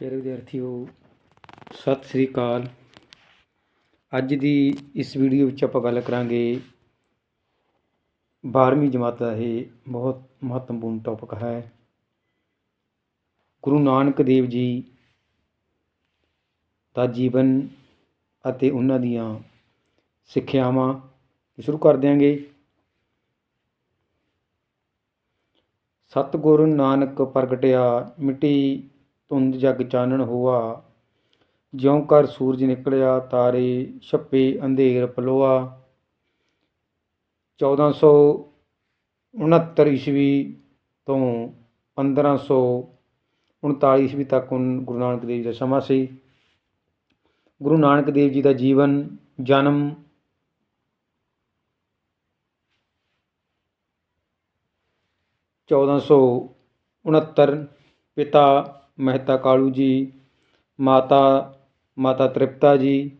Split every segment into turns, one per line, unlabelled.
ਪਿਆਰੇ ਵਿਦਿਆਰਥੀਓ, ਸਤਿ ਸ੍ਰੀ ਅਕਾਲ। ਅੱਜ ਦੀ ਇਸ ਵੀਡੀਓ ਵਿੱਚ ਆਪਾਂ ਗੱਲ ਕਰਾਂਗੇ 12ਵੀਂ ਜਮਾਤ ਦਾ ਇਹ ਬਹੁਤ ਮਹੱਤਵਪੂਰਨ ਟੌਪਿਕ ਹੈ। ਗੁਰੂ ਨਾਨਕ ਦੇਵ ਜੀ ਦਾ ਜੀਵਨ ਅਤੇ ਉਹਨਾਂ ਦੀਆਂ ਸਿੱਖਿਆਵਾਂ ਸ਼ੁਰੂ ਕਰ ਦਿਆਂਗੇ। ਸਤਿਗੁਰੂ ਨਾਨਕ ਪ੍ਰਗਟਿਆ ਮਿੱਟੀ ਧੁੰਦ ਜਗ ਚਾਨਣ ਹੋਆ। ਜਿਉਂ ਕਰ ਸੂਰਜ ਨਿਕਲਿਆ, ਤਾਰੇ ਛੱਪੇ ਅੰਧੇਰ ਪਲੋਆ। 1469 ਈਸਵੀ ਤੋਂ 1539 ਈਸਵੀ ਤੱਕ ਉਨ- ਗੁਰੂ ਨਾਨਕ ਦੇਵ ਜੀ ਦਾ ਸਮਾਂ ਸੀ। ਗੁਰੂ ਨਾਨਕ ਦੇਵ ਜੀ ਦਾ ਜੀਵਨ, ਜਨਮ ਚੌਦਾਂ ਸੌ ਉਣਹੱਤਰ ਪਿਤਾ ਮਹਿਤਾ ਕਾਲੂ ਜੀ, ਮਾਤਾ ਮਾਤਾ ਤ੍ਰਿਪਤਾ ਜੀ,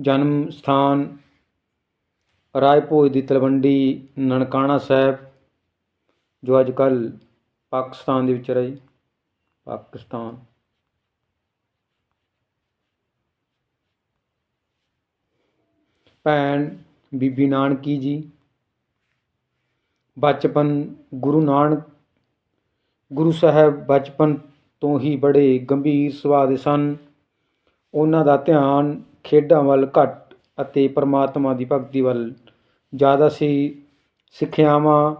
ਜਨਮ ਸਥਾਨ ਰਾਏ ਭੋਜ ਦੀ ਤਲਵੰਡੀ, ਨਨਕਾਣਾ ਸਾਹਿਬ, ਜੋ ਅੱਜ ਕੱਲ ਪਾਕਿਸਤਾਨ ਦੇ ਵਿੱਚ ਰਹੀ। ਪਾਕਿਸਤਾਨ। ਭੈਣ ਬੀਬੀ ਨਾਨਕੀ ਜੀ, ਬਚਪਨ ਗੁਰੂ ਨਾਨਕ ਗੁਰੂ ਸਾਹਿਬ ਬਚਪਨ ਤੋਂ ਹੀ ਬੜੇ ਗੰਭੀਰ ਸੁਭਾਅ ਦੇ ਸਨ। ਉਹਨਾਂ ਦਾ ਧਿਆਨ ਖੇਡਾਂ ਵੱਲ ਘੱਟ ਅਤੇ ਪਰਮਾਤਮਾ ਦੀ ਭਗਤੀ ਵੱਲ ਜ਼ਿਆਦਾ ਸੀ। ਸਿੱਖਿਆਵਾਂ,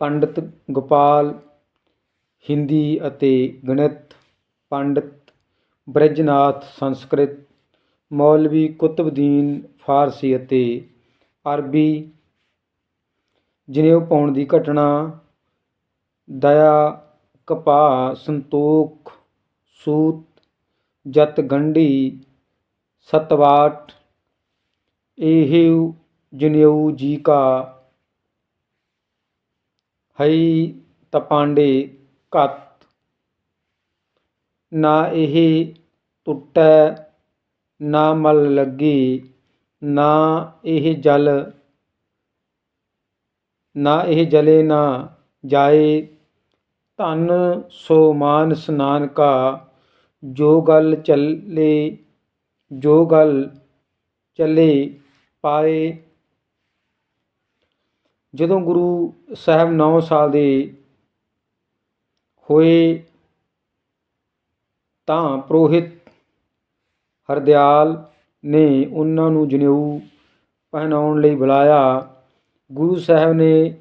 ਪੰਡਿਤ ਗੋਪਾਲ, ਹਿੰਦੀ ਅਤੇ ਗਣਿਤ, ਪੰਡਿਤ ਬ੍ਰਜਨਾਥ ਸੰਸਕ੍ਰਿਤ, ਮੌਲਵੀ ਕੁਤਬਦੀਨ ਫਾਰਸੀ ਅਤੇ ਅਰਬੀ ਜਨੇਊ ਪਾਉਣ ਦੀ ਘਟਨਾ ਦਇਆ, ਕਪਾਹ, ਸੰਤੋਖ, ਸੂਤ, ਜਤ ਗੰਢੀ, ਸਤਵਾਟ ਇਹ ਜਨੇਊ ਜੀ ਕਾ। ਹਈ ਤਪਾਂਡੇ ਘਤ, ਨਾ ਇਹ ਟੁੱਟੈ, ਨਾ ਮਲ ਲੱਗੀ, ਨਾ ਇਹ ਜਲ, ਨਾ ਇਹ ਜਲੇ ਨਾ ਜਾਏ। ਧਨ ਸੋ ਮਾਨ ਸਨਾਨ ਕਾ ਜੋ ਗੱਲ ਚੱਲੇ, ਜੋ ਗੱਲ ਚੱਲੇ ਪਾਏ। ਜਦੋਂ ਗੁਰੂ ਸਾਹਿਬ 9 ਸਾਲ ਦੇ ਹੋਏ, ਤਾਂ ਪ੍ਰੋਹਿਤ ਹਰਦਿਆਲ ਨੇ ਉਹਨਾਂ ਨੂੰ ਜਨੇਊ ਪਹਿਨਾਉਣ ਲਈ ਬੁਲਾਇਆ। ਗੁਰੂ ਸਾਹਿਬ ਨੇ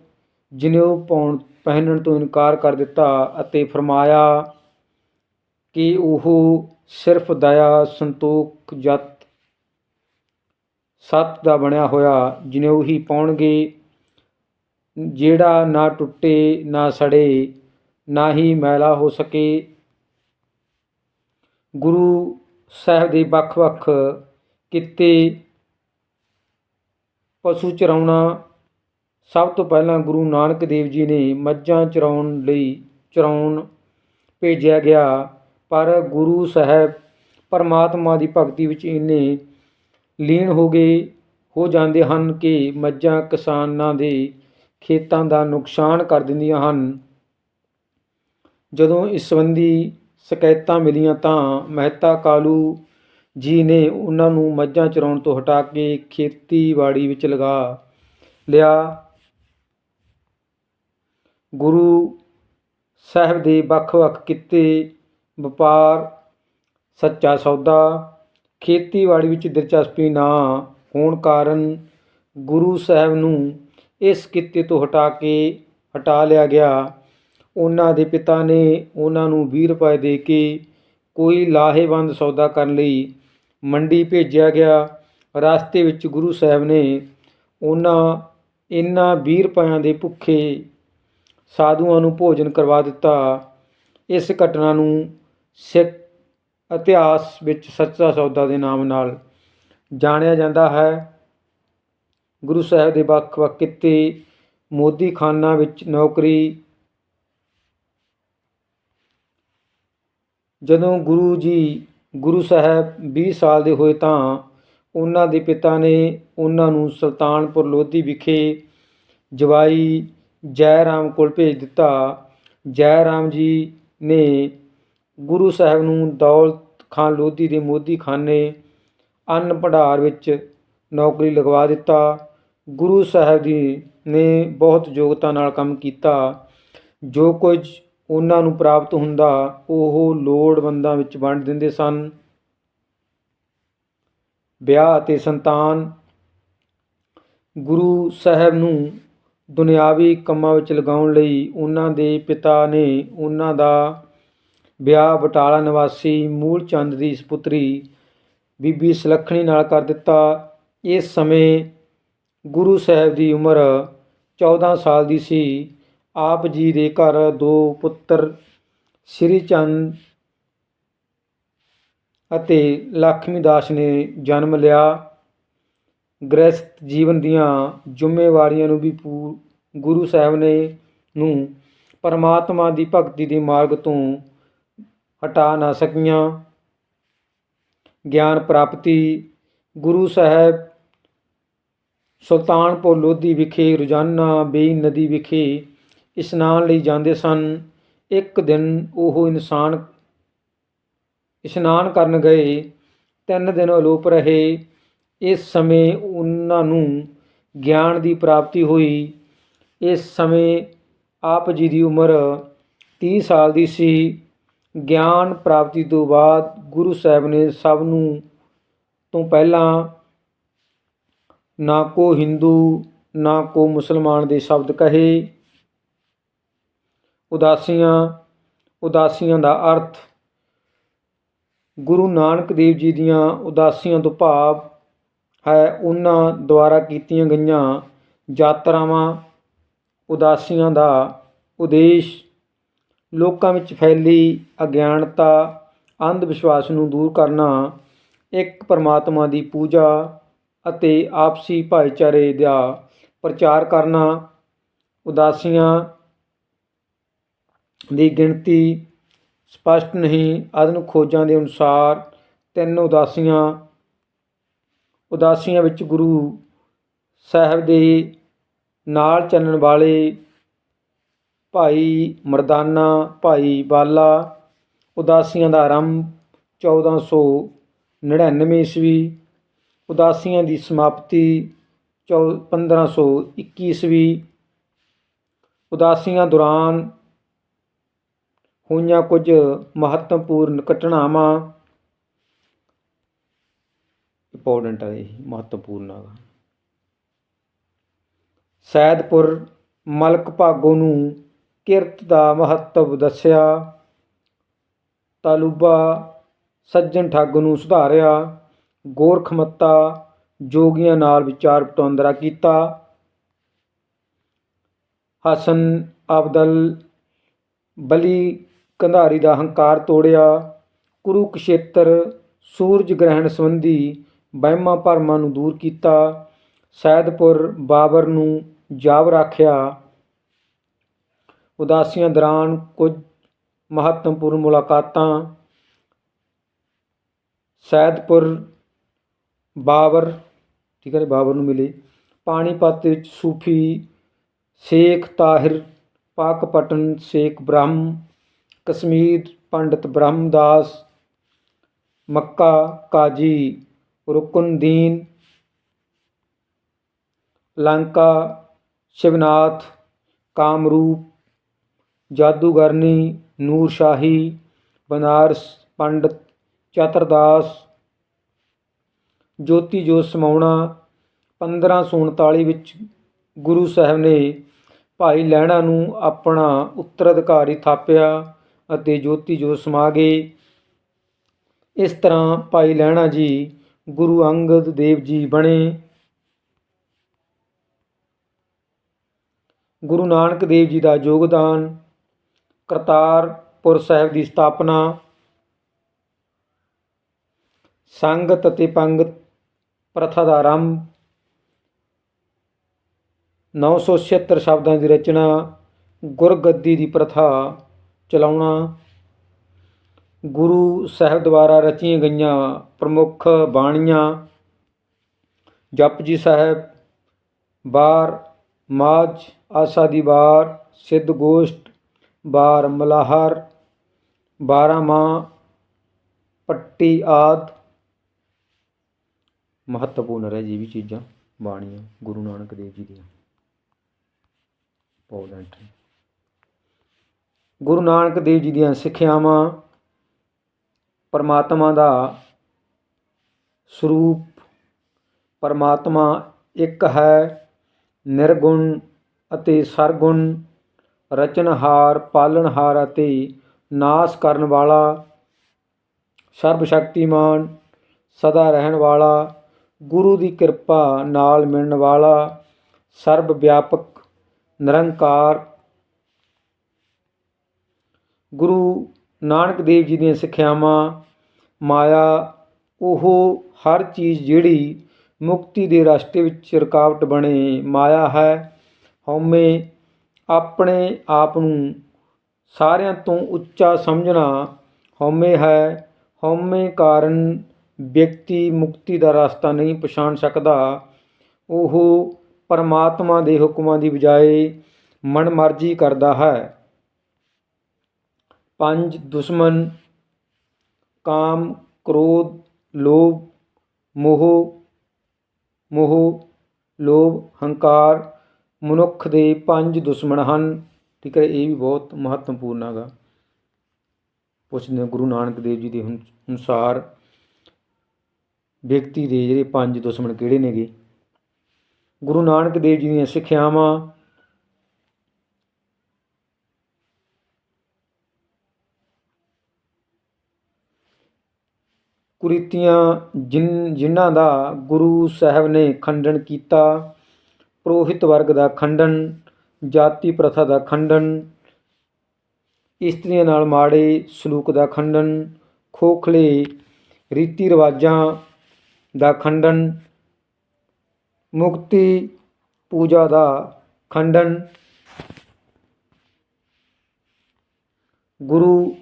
ਜਨੇਊ ਪਾਉਣ, ਪਹਿਨਣ ਤੋਂ ਇਨਕਾਰ ਕਰ ਦਿੱਤਾ ਅਤੇ ਫਰਮਾਇਆ ਕਿ ਉਹ ਸਿਰਫ ਦਇਆ, ਸੰਤੋਖ, ਜਤ, ਸਤ ਦਾ ਬਣਿਆ ਹੋਇਆ ਜਨੇਊ ਹੀ ਪਾਉਣਗੇ, ਜਿਹੜਾ ਨਾ ਟੁੱਟੇ, ਨਾ ਸੜੇ, ਨਾ ਹੀ ਮੈਲਾ ਹੋ ਸਕੇ। ਗੁਰੂ ਸਾਹਿਬ ਦੇ ਵੱਖ-ਵੱਖ ਕਿੱਤੇ ਪਸ਼ੂ ਚਰਾਉਣਾ ਸਭ ਤੋਂ ਪਹਿਲਾਂ ਗੁਰੂ ਨਾਨਕ ਦੇਵ ਜੀ ਨੇ ਮੱਝਾਂ ਚਰਾਉਣ ਲਈ ਚਰਾਉਣ ਭੇਜਿਆ ਗਿਆ, ਪਰ ਗੁਰੂ ਸਾਹਿਬ ਪਰਮਾਤਮਾ ਦੀ ਭਗਤੀ ਵਿੱਚ ਇੰਨੇ ਲੀਨ ਹੋ ਗਏ, ਹੋ ਜਾਂਦੇ ਹਨ ਕਿ ਮੱਝਾਂ ਕਿਸਾਨਾਂ ਦੇ ਖੇਤਾਂ ਦਾ ਨੁਕਸਾਨ ਕਰ ਦਿੰਦੀਆਂ ਹਨ। ਜਦੋਂ ਇਸ ਸੰਬੰਧੀ ਸ਼ਿਕਾਇਤਾਂ ਮਿਲੀਆਂ ਤਾਂ ਮਹਿਤਾ ਕਾਲੂ ਜੀ ਨੇ ਉਹਨਾਂ ਨੂੰ ਮੱਝਾਂ ਚਰਾਉਣ ਤੋਂ ਹਟਾ ਕੇ ਖੇਤੀਬਾੜੀ ਵਿੱਚ ਲਗਾ ਲਿਆ। ਗੁਰੂ ਸਾਹਿਬ ਦੇ ਵੱਖ-ਵੱਖ ਕਿੱਤੇ, ਵਪਾਰ, ਸੱਚਾ ਸੌਦਾ, ਖੇਤੀਬਾੜੀ ਵਿੱਚ ਦਿਲਚਸਪੀ ਨਾ ਹੋਣ ਕਾਰਨ ਗੁਰੂ ਸਾਹਿਬ ਨੂੰ ਇਸ ਕਿੱਤੇ ਤੋਂ ਹਟਾ ਕੇ ਹਟਾ ਲਿਆ ਗਿਆ। ਉਹਨਾਂ ਦੇ ਪਿਤਾ ਨੇ ਉਹਨਾਂ ਨੂੰ 20 ਰੁਪਏ ਦੇ ਕੇ ਕੋਈ ਲਾਹੇਵੰਦ ਸੌਦਾ ਕਰਨ ਲਈ ਮੰਡੀ ਭੇਜਿਆ ਗਿਆ। ਰਸਤੇ ਵਿੱਚ ਗੁਰੂ ਸਾਹਿਬ ਨੇ ਉਹਨਾਂ ਇਹਨਾਂ 20 ਰੁਪਇਆਂ ਦੇ ਭੁੱਖੇ ਸਾਧੂਆਂ ਨੂੰ ਭੋਜਨ ਕਰਵਾ ਦਿੱਤਾ। ਇਸ ਘਟਨਾ ਨੂੰ ਸਿੱਖ ਇਤਿਹਾਸ ਵਿੱਚ ਸੱਚਾ ਸੌਦਾ ਦੇ ਨਾਮ ਨਾਲ ਜਾਣਿਆ ਜਾਂਦਾ ਹੈ। ਗੁਰੂ ਸਾਹਿਬ ਦੇ ਵੱਖ-ਵੱਖ ਕਿੱਤੇ ਮੋਦੀ ਖਾਨਾ ਵਿੱਚ ਨੌਕਰੀ। ਜਦੋਂ ਗੁਰੂ ਜੀ ਗੁਰੂ ਸਾਹਿਬ 20 ਸਾਲ ਦੇ ਹੋਏ ਤਾਂ ਉਹਨਾਂ ਦੇ ਪਿਤਾ ਨੇ ਉਹਨਾਂ ਨੂੰ ਸੁਲਤਾਨਪੁਰ ਲੋਧੀ ਵਿਖੇ ਜਵਾਈ ਜੈ ਰਾਮ ਕੋਲ ਭੇਜ ਦਿੱਤਾ। ਜੈ ਰਾਮ ਜੀ ਨੇ ਗੁਰੂ ਸਾਹਿਬ ਨੂੰ ਦੌਲਤ ਖਾਨ ਲੋਧੀ ਦੇ ਮੋਦੀ ਖਾਨੇ ਅੰਨ ਭੰਡਾਰ ਵਿੱਚ ਨੌਕਰੀ ਲਗਵਾ ਦਿੱਤਾ। ਗੁਰੂ ਸਾਹਿਬ ਜੀ ਨੇ ਬਹੁਤ ਯੋਗਤਾ ਨਾਲ ਕੰਮ ਕੀਤਾ। ਜੋ ਕੁਝ ਉਹਨਾਂ ਨੂੰ ਪ੍ਰਾਪਤ ਹੁੰਦਾ, ਉਹ ਲੋੜਵੰਦਾਂ ਵਿੱਚ ਵੰਡ ਦਿੰਦੇ ਸਨ। ਵਿਆਹ ਅਤੇ ਸੰਤਾਨ ਗੁਰੂ ਸਾਹਿਬ ਨੂੰ ਦੁਨਿਆਵੀ ਕੰਮਾਂ ਵਿੱਚ ਲਗਾਉਣ ਲਈ ਉਹਨਾਂ ਦੇ ਪਿਤਾ ਨੇ ਉਹਨਾਂ ਦਾ ਵਿਆਹ ਬਟਾਲਾ ਨਿਵਾਸੀ ਮੂਲ ਚੰਦ ਦੀ ਸੁਪੁੱਤਰੀ ਬੀਬੀ ਸੁਲੱਖਣੀ ਨਾਲ ਕਰ ਦਿੱਤਾ। ਇਸ ਸਮੇਂ ਗੁਰੂ ਸਾਹਿਬ ਦੀ ਉਮਰ 14 ਸਾਲ ਦੀ ਸੀ। ਆਪ ਜੀ ਦੇ ਘਰ ਦੋ ਪੁੱਤਰ ਸ੍ਰੀ ਚੰਦ ਅਤੇ ਲక్ష్ਮੀ ਦਾਸ ਨੇ ਜਨਮ ਲਿਆ। ਗ੍ਰਸਥ ਜੀਵਨ ਦੀਆਂ ਜ਼ਿੰਮੇਵਾਰੀਆਂ ਨੂੰ ਵੀ ਪੂ- ਗੁਰੂ ਸਾਹਿਬ ਨੇ ਨੂੰ ਪਰਮਾਤਮਾ ਦੀ ਭਗਤੀ ਦੇ ਮਾਰਗ ਤੋਂ ਹਟਾ ਨਾ ਸਕੀਆਂ। ਗਿਆਨ ਪ੍ਰਾਪਤੀ, ਗੁਰੂ ਸਾਹਿਬ ਸੁਲਤਾਨਪੁਰ ਲੋਧੀ ਵਿਖੇ ਰੋਜ਼ਾਨਾ ਬੇਈ ਨਦੀ ਵਿਖੇ ਇਸ਼ਨਾਨ ਲਈ ਜਾਂਦੇ ਸਨ। ਇੱਕ ਦਿਨ ਉਹ ਇਨਸਾਨ, ਇਸ਼ਨਾਨ ਕਰਨ ਗਏ। ਤਿੰਨ ਦਿਨ ਅਲੋਪ ਰਹੇ। ਇਸ ਸਮੇਂ ਉਹਨਾਂ ਨੂੰ ਗਿਆਨ ਦੀ ਪ੍ਰਾਪਤੀ ਹੋਈ। ਇਸ ਸਮੇਂ ਆਪ ਜੀ ਦੀ ਉਮਰ 30 ਸਾਲ ਦੀ ਸੀ। ਗਿਆਨ ਪ੍ਰਾਪਤੀ ਤੋਂ ਬਾਅਦ ਗੁਰੂ ਸਾਹਿਬ ਨੇ ਸਭ ਨੂੰ ਤੋਂ ਪਹਿਲਾਂ ਨਾ ਕੋ ਹਿੰਦੂ, ਨਾ ਕੋ ਮੁਸਲਮਾਨ ਦੇ ਸ਼ਬਦ ਕਹੇ। ਉਦਾਸੀਆਂ ਉਦਾਸੀਆਂ ਦਾ ਅਰਥ ਗੁਰੂ ਨਾਨਕ ਦੇਵ ਜੀ ਦੀਆਂ ਉਦਾਸੀਆਂ ਤੋਂ ਭਾਵ ਹੈ, ਉਹਨਾਂ ਦੁਆਰਾ ਕੀਤੀਆਂ ਗਈਆਂ ਯਾਤਰਾਵਾਂ ਉਦਾਸੀਆਂ ਦਾ ਉਦੇਸ਼ ਲੋਕਾਂ ਵਿੱਚ ਫੈਲੀ ਅਗਿਆਨਤਾ ਅੰਧ ਵਿਸ਼ਵਾਸ ਨੂੰ ਦੂਰ ਕਰਨਾ, ਇੱਕ ਪਰਮਾਤਮਾ ਦੀ ਪੂਜਾ ਅਤੇ ਆਪਸੀ ਭਾਈਚਾਰੇ ਦਾ ਪ੍ਰਚਾਰ ਕਰਨਾ, ਉਦਾਸੀਆਂ ਦੀ ਗਿਣਤੀ ਸਪਸ਼ਟ ਨਹੀਂ, ਆਧੁਨਿਕ ਖੋਜਾਂ ਦੇ ਅਨੁਸਾਰ ਤਿੰਨ ਉਦਾਸੀਆਂ ਉਦਾਸੀਆਂ ਵਿੱਚ ਗੁਰੂ ਸਾਹਿਬ ਦੇ ਨਾਲ ਚੱਲਣ ਵਾਲੇ ਭਾਈ ਮਰਦਾਨਾ, ਭਾਈ ਬਾਲਾ, ਉਦਾਸੀਆਂ ਦਾ ਆਰੰਭ 1499 ਈਸਵੀ, ਉਦਾਸੀਆਂ ਦੀ ਸਮਾਪਤੀ 1521 ਈਸਵੀ, ਉਦਾਸੀਆਂ ਦੌਰਾਨ ਹੋਈਆਂ ਕੁਝ ਮਹੱਤਵਪੂਰਨ ਘਟਨਾਵਾਂ ਇੰਪੋਰਟੈਂਟ ਹੈ ਇਹ, ਮਹੱਤਵਪੂਰਨ ਹੈ ਸੈਦਪੁਰ ਮਲਕ ਭਾਗੋ ਨੂੰ ਕਿਰਤ ਦਾ ਮਹੱਤਵ ਦੱਸਿਆ। ਤਾਲੂਬਾ ਸੱਜਣ ਠੱਗ ਨੂੰ ਸੁਧਾਰਿਆ। ਗੋਰਖਮੱਤਾ ਜੋਗੀਆਂ ਨਾਲ ਵਿਚਾਰ ਵਟਾਂਦਰਾ ਕੀਤਾ। ਹਸਨ ਅਬਦਲ ਬਲੀ ਕੰਧਾਰੀ ਦਾ ਹੰਕਾਰ ਤੋੜਿਆ। ਕੁਰੂਕਸ਼ੇਤਰ ਸੂਰਜ ਗ੍ਰਹਿਣ ਸੰਬੰਧੀ ਵਹਿਮਾਂ ਭਰਮਾਂ ਨੂੰ ਦੂਰ ਕੀਤਾ, ਸੈਦਪੁਰ ਬਾਬਰ ਨੂੰ ਜਾਬ ਰੱਖਿਆ। ਉਦਾਸੀਆਂ ਦੌਰਾਨ ਕੁਝ ਮਹੱਤਵਪੂਰਨ ਮੁਲਾਕਾਤਾਂ। ਸੈਦਪੁਰ ਬਾਬਰ, ਠੀਕ ਹੈ ਬਾਬਰ ਨੂੰ ਮਿਲੇ। ਪਾਣੀਪਤ ਵਿੱਚ ਸੂਫੀ ਸ਼ੇਖ ਤਾਹਿਰ, ਪਾਕਪਟਨ ਸ਼ੇਖ ਬ੍ਰਹਮ, ਕਸ਼ਮੀਰ ਪੰਡਿਤ ਬ੍ਰਹਮਦਾਸ, ਮੱਕਾ ਕਾਜੀ ਰੁਕਨਦੀਨ ਲੰਕਾ, ਸ਼ਿਵਨਾਥ, ਕਾਮਰੂਪ, ਜਾਦੂਗਰਨੀ, ਨੂਰਸ਼ਾਹੀ, ਬਨਾਰਸ, ਪੰਡਤ, ਚਤਰਦਾਸ, ਜੋਤੀ ਜੋਤ ਸਮਾਉਣਾ 1539 ਵਿੱਚ ਗੁਰੂ ਸਾਹਿਬ ਨੇ ਭਾਈ ਲਹਿਣਾ ਨੂੰ ਆਪਣਾ ਉੱਤਰਾਧਿਕਾਰੀ ਥਾਪਿਆ ਅਤੇ ਜੋਤੀ ਜੋਤ ਸਮਾ ਗਏ। ਇਸ ਤਰ੍ਹਾਂ ਭਾਈ ਲਹਿਣਾ ਜੀ ਗੁਰੂ ਅੰਗਦ ਦੇਵ ਜੀ ਬਣੇ। ਗੁਰੂ ਨਾਨਕ ਦੇਵ ਜੀ ਦਾ ਯੋਗਦਾਨ ਕਰਤਾਰਪੁਰ ਸਾਹਿਬ ਦੀ ਸਥਾਪਨਾ। ਸੰਗਤ ਅਤੇ ਪੰਗਤ ਪ੍ਰਥਾ ਦਾ ਆਰੰਭ। 976 ਸ਼ਬਦਾਂ ਦੀ ਰਚਨਾ। ਗੁਰਗੱਦੀ ਦੀ ਪ੍ਰਥਾ ਚਲਾਉਣਾ। ਗੁਰੂ ਸਾਹਿਬ ਦੁਆਰਾ ਰਚੀਆਂ ਗਈਆਂ ਪ੍ਰਮੁੱਖ ਬਾਣੀਆਂ ਜਪਜੀ ਸਾਹਿਬ, ਬਾਰ, ਮਾਝ, ਆਸਾ ਦੀ ਵਾਰ ਸਿੱਧ ਗੋਸ਼ਟ, ਬਾਰ, ਮਲਾਹਰ, ਬਾਰਾਂ ਮਾਹ ਪੱਟੀ ਆਦ। ਮਹੱਤਵਪੂਰਨ ਰਹਿ ਜੀ ਵੀ ਚੀਜ਼ਾਂ, ਬਾਣੀਆਂ, ਗੁਰੂ ਨਾਨਕ ਦੇਵ ਜੀ ਦੀਆਂ। ਇੰਪੋਰਟੈਂਟ ਗੁਰੂ ਨਾਨਕ ਦੇਵ ਜੀ ਦੀਆਂ ਸਿੱਖਿਆਵਾਂ ਪਰਮਾਤਮਾ ਦਾ ਸਰੂਪ, ਪਰਮਾਤਮਾ ਇੱਕ ਹੈ, ਨਿਰਗੁਣ ਅਤੇ ਸਰਗੁਣ, ਰਚਨਹਾਰ ਪਾਲਣਹਾਰ ਅਤੇ ਨਾਸ਼ ਕਰਨ ਵਾਲਾ ਸਰਬ ਸ਼ਕਤੀਮਾਨ ਸਦਾ ਰਹਿਣ ਵਾਲਾ, ਗੁਰੂ ਦੀ ਕਿਰਪਾ ਨਾਲ ਮਿਲਣ ਵਾਲਾ ਸਰਬ ਵਿਆਪਕ ਨਿਰੰਕਾਰ, ਗੁਰੂ ਨਾਨਕ ਦੇਵ ਜੀ ਦੀਆਂ ਸਿੱਖਿਆਵਾਂ, ਮਾਇਆ, ਉਹ ਹਰ ਚੀਜ਼ ਜਿਹੜੀ ਮੁਕਤੀ ਦੇ ਰਸਤੇ ਵਿੱਚ ਰੁਕਾਵਟ ਬਣੇ, ਮਾਇਆ ਹੈ, ਹਉਮੈ ਆਪਣੇ ਆਪ ਨੂੰ ਸਾਰਿਆਂ ਤੋਂ ਉੱਚਾ ਸਮਝਣਾ ਹਉਮੈ ਹੈ। ਹਉਮੈ ਕਾਰਨ ਵਿਅਕਤੀ ਮੁਕਤੀ ਦਾ ਰਸਤਾ ਨਹੀਂ ਪਛਾਣ ਸਕਦਾ। ਉਹ ਪਰਮਾਤਮਾ ਦੇ ਹੁਕਮਾਂ ਦੀ ਬਜਾਏ ਮਨਮਰਜ਼ੀ ਕਰਦਾ ਹੈ। ਪੰਜ ਦੁਸ਼ਮਣ ਕਾਮ, ਕ੍ਰੋਧ, ਲੋਭ, ਮੋਹ ਮੋਹ, ਲੋਭ, ਹੰਕਾਰ, ਮਨੁੱਖ ਦੇ ਪੰਜ ਦੁਸ਼ਮਣ ਹਨ। ਠੀਕ ਹੈ, ਇਹ ਵੀ ਬਹੁਤ ਮਹੱਤਵਪੂਰਨ ਹੈਗਾ। ਪੁੱਛਦੇ ਗੁਰੂ ਨਾਨਕ ਦੇਵ ਜੀ ਦੇ ਅਨੁ- ਅਨੁਸਾਰ ਵਿਅਕਤੀ ਦੇ ਜਿਹੜੇ ਪੰਜ ਦੁਸ਼ਮਣ ਕਿਹੜੇ ਨੇਗੇ? ਗੁਰੂ ਨਾਨਕ ਦੇਵ ਜੀ ਦੀਆਂ ਸਿੱਖਿਆਵਾਂ ਕੁਰੀਤੀਆਂ ਜਿਨ, ਜਿਨ੍ਹਾਂ ਦਾ ਗੁਰੂ ਸਾਹਿਬ ਨੇ ਖੰਡਨ ਕੀਤਾ, ਪੁਰੋਹਿਤ ਵਰਗ ਦਾ ਖੰਡਨ, ਜਾਤੀ ਪ੍ਰਥਾ ਦਾ ਖੰਡਨ, ਇਸਤਰੀਆਂ ਨਾਲ ਮਾੜੇ ਸਲੂਕ ਦਾ ਖੰਡਨ, ਖੋਖਲੇ ਰੀਤੀ ਰਿਵਾਜਾਂ ਦਾ ਖੰਡਨ, ਮੁਕਤੀ ਪੂਜਾ ਦਾ ਖੰਡਨ, ਗੁਰੂ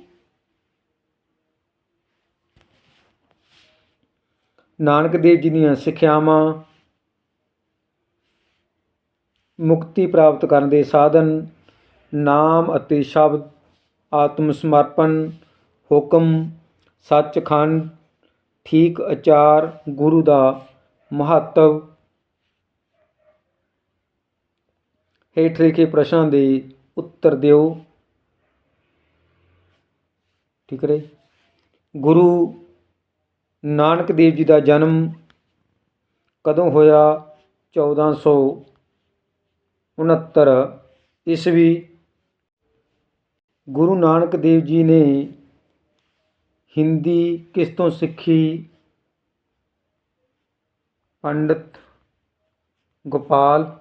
ਨਾਨਕ ਦੇਵ ਜੀ ਦੀਆਂ ਸਿੱਖਿਆਵਾਂ ਮੁਕਤੀ ਪ੍ਰਾਪਤ ਕਰਨ ਦੇ ਸਾਧਨ, ਨਾਮ ਅਤੇ ਸ਼ਬਦ, ਆਤਮ ਸਮਰਪਣ, ਹੁਕਮ, ਸੱਚਖੰਡ, ਠੀਕ ਆਚਾਰ, ਗੁਰੂ ਦਾ ਮਹੱਤਵ ਹੇਠ ਲਿਖੇ ਪ੍ਰਸ਼ਨਾਂ ਦੇ ਉੱਤਰ ਦਿਓ। ਠੀਕ ਰਹੇ ਗੁਰੂ ਨਾਨਕ ਦੇਵ ਜੀ ਦਾ ਜਨਮ ਕਦੋਂ ਹੋਇਆ? 1469 ਈਸਵੀ। ਗੁਰੂ ਨਾਨਕ ਦੇਵ ਜੀ ਨੇ ਹਿੰਦੀ ਕਿਸ ਤੋਂ ਸਿੱਖੀ? ਪੰਡਿਤ ਗੋਪਾਲ।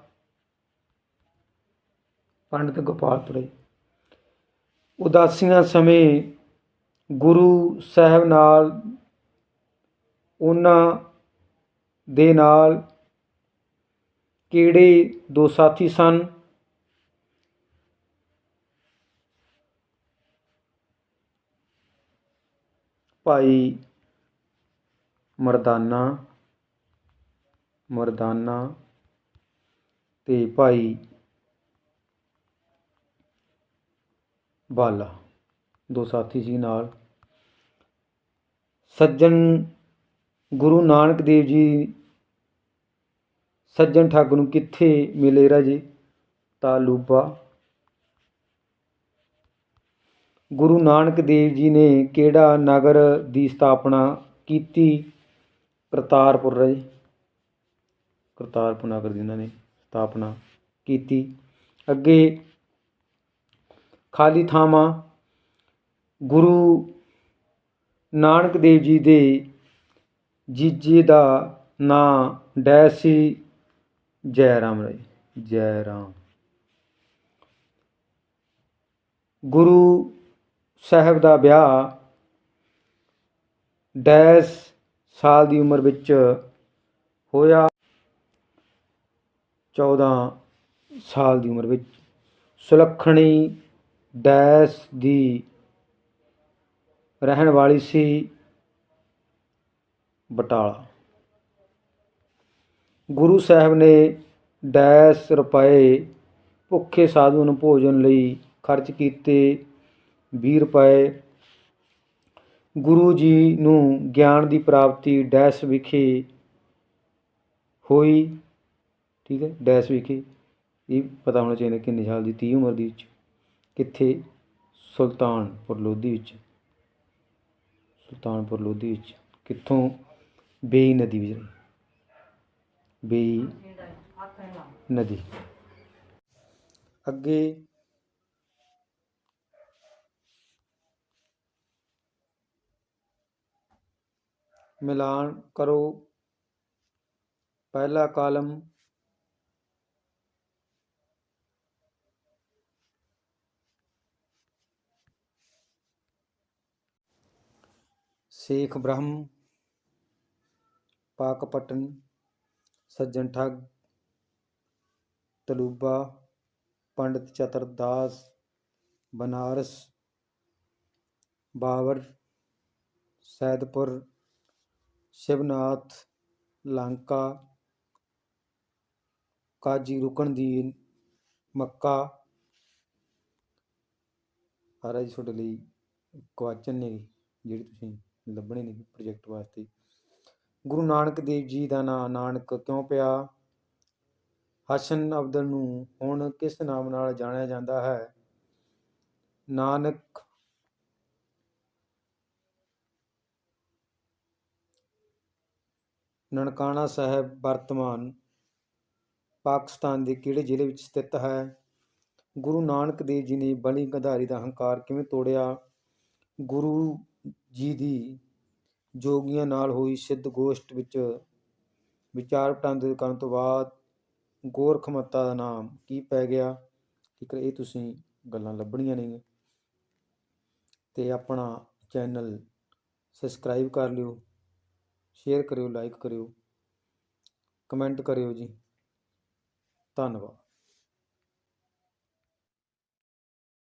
ਪੰਡਿਤ ਗੋਪਾਲਪੁਰੇ ਉਦਾਸੀਆਂ ਸਮੇਂ ਗੁਰੂ ਸਾਹਿਬ ਨਾਲ ਉਹਨਾਂ ਦੇ ਨਾਲ ਕਿਹੜੇ ਦੋ ਸਾਥੀ ਸਨ? ਭਾਈ ਮਰਦਾਨਾ ਮਰਦਾਨਾ ਤੇ ਭਾਈ ਬਾਲਾ, ਦੋ ਸਾਥੀ ਸੀ ਨਾਲ। ਸੱਜਣ ਗੁਰੂ ਨਾਨਕ ਦੇਵ ਜੀ ਸੱਜਣ ਠੱਗ ਨੂੰ ਕਿੱਥੇ ਮਿਲੇ ਰਾਜੇ ਤਾਲੂਬਾ ਗੁਰੂ ਨਾਨਕ ਦੇਵ ਜੀ ਨੇ ਕਿਹੜਾ ਨਗਰ ਦੀ ਸਥਾਪਨਾ ਕੀਤੀ? ਕਰਤਾਰਪੁਰ ਰਾਜੇ ਕਰਤਾਰਪੁਰ ਨਗਰ ਦੀ ਇਹਨਾਂ ਨੇ ਸਥਾਪਨਾ ਕੀਤੀ। ਅੱਗੇ ਖਾਲੀ ਥਾਵਾਂ ਗੁਰੂ ਨਾਨਕ ਦੇਵ ਜੀ ਦੇ ਜੀਜੇ ਦਾ ਨਾਂ ਡੈ ਸੀ ਜੈ ਰਾਮ ਰਾਏ ਜੈ ਰਾਮ ਗੁਰੂ ਸਾਹਿਬ ਦਾ ਵਿਆਹ ਡੈਸ ਸਾਲ ਦੀ ਉਮਰ ਵਿੱਚ ਹੋਇਆ 14 ਸਾਲ ਦੀ ਉਮਰ ਵਿੱਚ। ਸੁਲੱਖਣੀ ਡੈਸ ਦੀ ਰਹਿਣ ਵਾਲੀ ਸੀ ਬਟਾਲਾ। ਗੁਰੂ ਸਾਹਿਬ ਨੇ ਡੈਸ ਰੁਪਏ ਭੁੱਖੇ ਸਾਧੂਆਂ ਨੂੰ ਭੋਜਨ ਲਈ ਖਰਚ ਕੀਤੇ 20 ਰੁਪਏ। ਗੁਰੂ ਜੀ ਨੂੰ ਗਿਆਨ ਦੀ ਪ੍ਰਾਪਤੀ ਡੈਸ ਵਿਖੇ ਹੋਈ, ਠੀਕ ਹੈ ਡੈਸ ਵਿਖੇ। ਇਹ ਪਤਾ ਹੋਣਾ ਚਾਹੀਦਾ ਕਿੰਨੇ ਸਾਲ ਦੀ 30 ਉਮਰ ਦੀ ਵਿੱਚ, ਕਿੱਥੇ? ਸੁਲਤਾਨਪੁਰ ਲੋਧੀ ਵਿੱਚ। ਸੁਲਤਾਨਪੁਰ ਲੋਧੀ ਵਿੱਚ। ਕਿੱਥੋਂ? ਬੇਈ ਨਦੀ ਵਿੱਚ ਬੇਈ ਨਦੀ ਅੱਗੇ ਮਿਲਾਨ ਕਰੋ ਪਹਿਲਾ ਕਾਲਮ ਸ਼ੇਖ ਬ੍ਰਹਮ ਪਾਕਪਟਨ ਸੱਜਣ ਠੱਗ, ਤਲੂਬਾ, ਪੰਡਿਤ ਚਤਰਦਾਸ, ਬਨਾਰਸ ਬਾਬਰ ਸੈਦਪੁਰ, ਸ਼ਿਵਨਾਥ, ਲੰਕਾ, ਕਾਜੀ ਰੁਕਣਦੀਨ, ਮੱਕਾ। ਸਾਰਾ ਜੀ, ਤੁਹਾਡੇ ਲਈ ਕੁਐਸਚਨ ਨੇ ਜਿਹੜੇ ਤੁਸੀਂ ਲੱਭਣੇ ਨੇ ਪ੍ਰੋਜੈਕਟ ਵਾਸਤੇ। ਗੁਰੂ ਨਾਨਕ ਦੇਵ ਜੀ ਦਾ ਨਾਂ, ਨਾਨਕ ਕਿਉਂ ਪਿਆ? ਹਸਨ ਅਬਦਲ ਨੂੰ ਹੁਣ ਕਿਸ ਨਾਮ ਨਾਲ ਜਾਣਿਆ ਜਾਂਦਾ ਹੈ? ਨਾਨਕ ਨਨਕਾਣਾ ਸਾਹਿਬ, ਵਰਤਮਾਨ ਪਾਕਿਸਤਾਨ ਦੇ ਕਿਹੜੇ ਜ਼ਿਲ੍ਹੇ ਵਿੱਚ ਸਥਿਤ ਹੈ? ਗੁਰੂ ਨਾਨਕ ਦੇਵ ਜੀ ਨੇ ਬਲੀ ਗੰਧਾਰੀ ਦਾ ਹੰਕਾਰ ਕਿਵੇਂ ਤੋੜਿਆ? ਗੁਰੂ ਜੀ ਦੀ ਜੋਗੀਆਂ ਨਾਲ ਹੋਈ ਸਿੱਧ ਗੋਸ਼ਟ ਵਿੱਚ ਵਿਚਾਰ ਵਟਾਂਦਰੇ ਕਰਨ ਤੋਂ ਬਾਅਦ ਗੋਰਖ ਮੱਤਾ ਦਾ ਨਾਮ ਕੀ ਪੈ ਗਿਆ? ਠੀਕ ਹੈ ਇਹ ਤੁਸੀਂ ਗੱਲਾਂ ਲੱਭਣੀਆਂ ਨੇ ਤੇ ਆਪਣਾ ਚੈਨਲ ਸਬਸਕ੍ਰਾਈਬ ਕਰ ਲਿਓ, ਸ਼ੇਅਰ ਕਰਿਓ, ਲਾਈਕ ਕਰਿਓ, ਕਮੈਂਟ ਕਰਿਓ ਜੀ। ਧੰਨਵਾਦ।